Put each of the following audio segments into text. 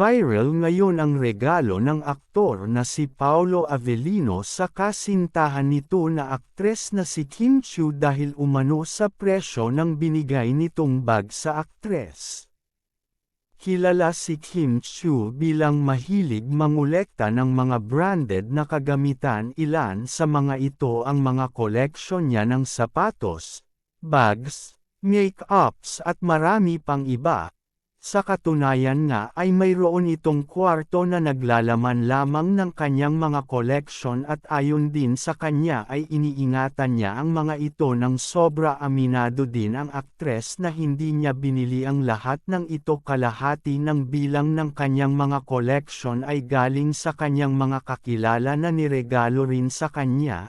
Viral ngayon ang regalo ng aktor na si Paolo Avellino sa kasintahan nito na aktres na si Kim Chiu dahil umano sa presyo ng binigay nitong bag sa aktres. Kilala si Kim Chiu bilang mahilig mangolekta ng mga branded na kagamitan ilan sa mga ito ang mga koleksyon niya ng sapatos, bags, make-ups at marami pang iba, sa katunayan nga ay mayroon itong kwarto na naglalaman lamang ng kanyang mga koleksyon at ayon din sa kanya ay iniingatan niya ang mga ito ng sobra aminado din ang aktres na hindi niya binili ang lahat ng ito kalahati ng bilang ng kanyang mga koleksyon ay galing sa kanyang mga kakilala na niregalo rin sa kanya,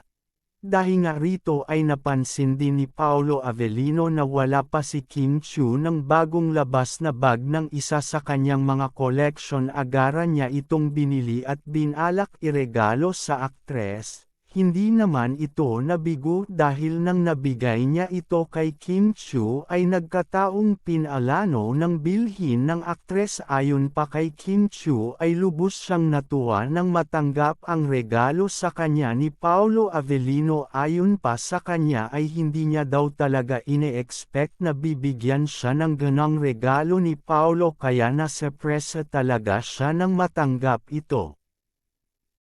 dahil nga rito ay napansin din ni Paolo Avellino na wala pa si Kim Chu ng bagong labas na bag ng isa sa kanyang mga collection agara niya itong binili at binalak iregalo sa aktres. Hindi naman ito nabigo dahil nang nabigay niya ito kay Kim Chu ay nagkataong pinalano ng bilhin ng aktres ayon pa kay Kim Chu ay lubos siyang natuwa nang matanggap ang regalo sa kanya ni Paolo Avellino ayon pa sa kanya ay hindi niya daw talaga ine-expect na bibigyan siya ng ganang regalo ni Paolo kaya nasa presa talaga siya nang matanggap ito.